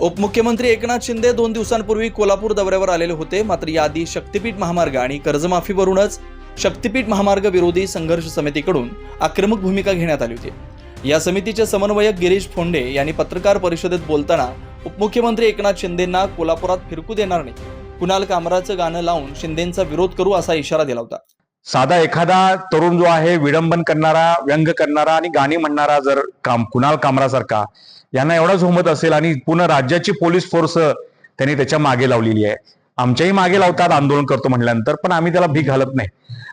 उपमुख्यमंत्री एकनाथ शिंदे दोन दिवसांपूर्वी कोल्हापूर दौऱ्यावर आलेले होते. मात्र याआधी शक्तीपीठ महामार्ग आणि कर्जमाफीवरूनच शक्तीपीठ महामार्ग विरोधी संघर्ष समितीकडून आक्रमक भूमिका घेण्यात आली होती. या समितीचे समन्वयक गिरीश फोंडे यांनी पत्रकार परिषदेत बोलताना उपमुख्यमंत्री एकनाथ शिंदेंना कोल्हापुरात फिरकू देणार नाही. कुणाल कामराचं गाणं लावून शिंदेंचा विरोध करू असा इशारा दिला होता. साधा एखादा तरुण जो आहे विडंबन करणारा व्यंग करणारा आणि गाणी म्हणणारा जर काम कुणाल कामरासारखा यांना एवढाच होमत असेल आणि पूर्ण राज्याची पोलीस फोर्स त्यांनी त्याच्यामागे लावलेली आहे. आमच्याही मागे लावतात आंदोलन करतो म्हटल्यानंतर पण आम्ही त्याला भीक घालत नाही.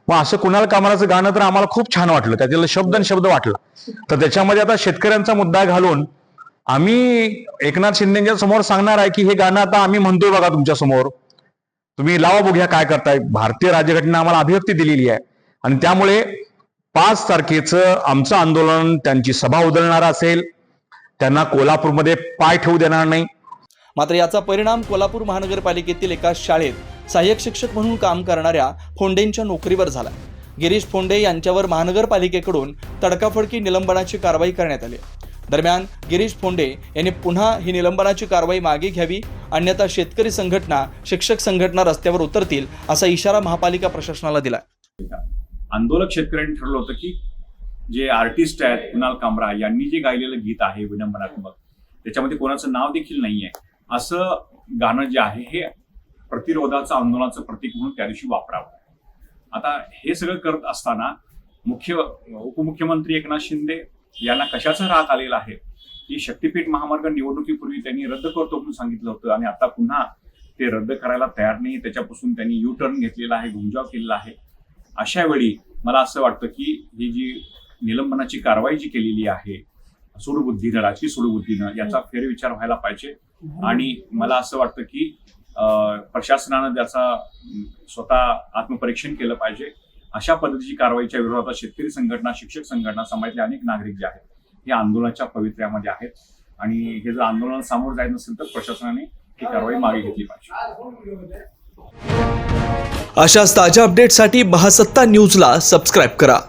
मग असं कुणाल कामराचं गाणं तर आम्हाला खूप छान वाटलं. त्यातील शब्द आणि शब्द वाटला. तर त्याच्यामध्ये आता शेतकऱ्यांचा मुद्दा घालून आम्ही एकनाथ शिंदेच्या समोर सांगणार आहे की हे गाणं आता आम्ही म्हणतोय बघा तुमच्यासमोर. तुम्ही लावा बघूया काय करताय. भारतीय राज्यघटना आम्हाला अभिव्यक्ती दिलेली आहे. आणि त्यामुळे पाच तारखेचं आमचं आंदोलन त्यांची सभा उधळणार असेल. त्यांना कोल्हापूरमध्ये पाय ठेवू देणार नाही. मात्र याचा परिणाम कोल्हापूर महानगरपालिकेतील एका शाळेत सहाय्यक शिक्षक म्हणून काम करणाऱ्या फोंडेंच्या नोकरीवर झाला गिरीश फोंडे यांच्यावर महानगरपालिकेकडून तडकाफडकी निलंबनाची कारवाई करण्यात आली. दरम्यान गिरीश फोंडे यांनी पुन्हा ही निलंबनाची कारवाई मागे घ्यावी अन्यथा शेतकरी संघटना शिक्षक संघटना रस्त्यावर उतरतील असा इशारा महापालिका प्रशासनाला दिला आंदोलक शेतकऱ्यांनी ठरवलं होतं की जे आर्टिस्ट आहेत कुणाल कामरा यांनी जे गायलेलं गीत आहे विडंबनात्मक त्याच्यामध्ये कोणाचं नाव देखील नाहीये. असं गाणं जे आहे हे प्रतिरोधाचं आंदोलनाचं प्रतीक म्हणून त्या दिवशी वापरावं. आता हे सगळं करत असताना मुख्य उपमुख्यमंत्री एकनाथ शिंदे यांना कशाचा राग आलेला आहे की शक्तीपीठ महामार्ग निवडणुकीपूर्वी त्यांनी रद्द करतो म्हणून सांगितलं होतं आणि आता पुन्हा ते रद्द करायला तयार नाही त्याच्यापासून त्यांनी यू टर्न घेतलेला आहे घुमजाव केलेला आहे. अशा वेळी मला असं वाटतं की ही जी निलंबनाची कारवाई जी केलेली आहे सुडबुद्धीनं राजकीय सुडबुद्धीनं याचा फेरविचार व्हायला पाहिजे. आणि मला असं वाटतं की प्रशासनानं त्याचा स्वतः आत्मपरीक्षण केलं पाहिजे. अशा पद्धतीची कारवाईच्या विरोधात शेतकरी संघटना शिक्षक संघटना समाजातले अनेक नागरिक जे आहेत हे आंदोलनाच्या पवित्र्यामध्ये आहेत. आणि हे जर आंदोलन सामोरं जायचं नसेल तर प्रशासनाने ही कारवाई मागे घेतली पाहिजे. अशाच ताज्या अपडेटसाठी महासत्ता न्यूजला सबस्क्राईब करा.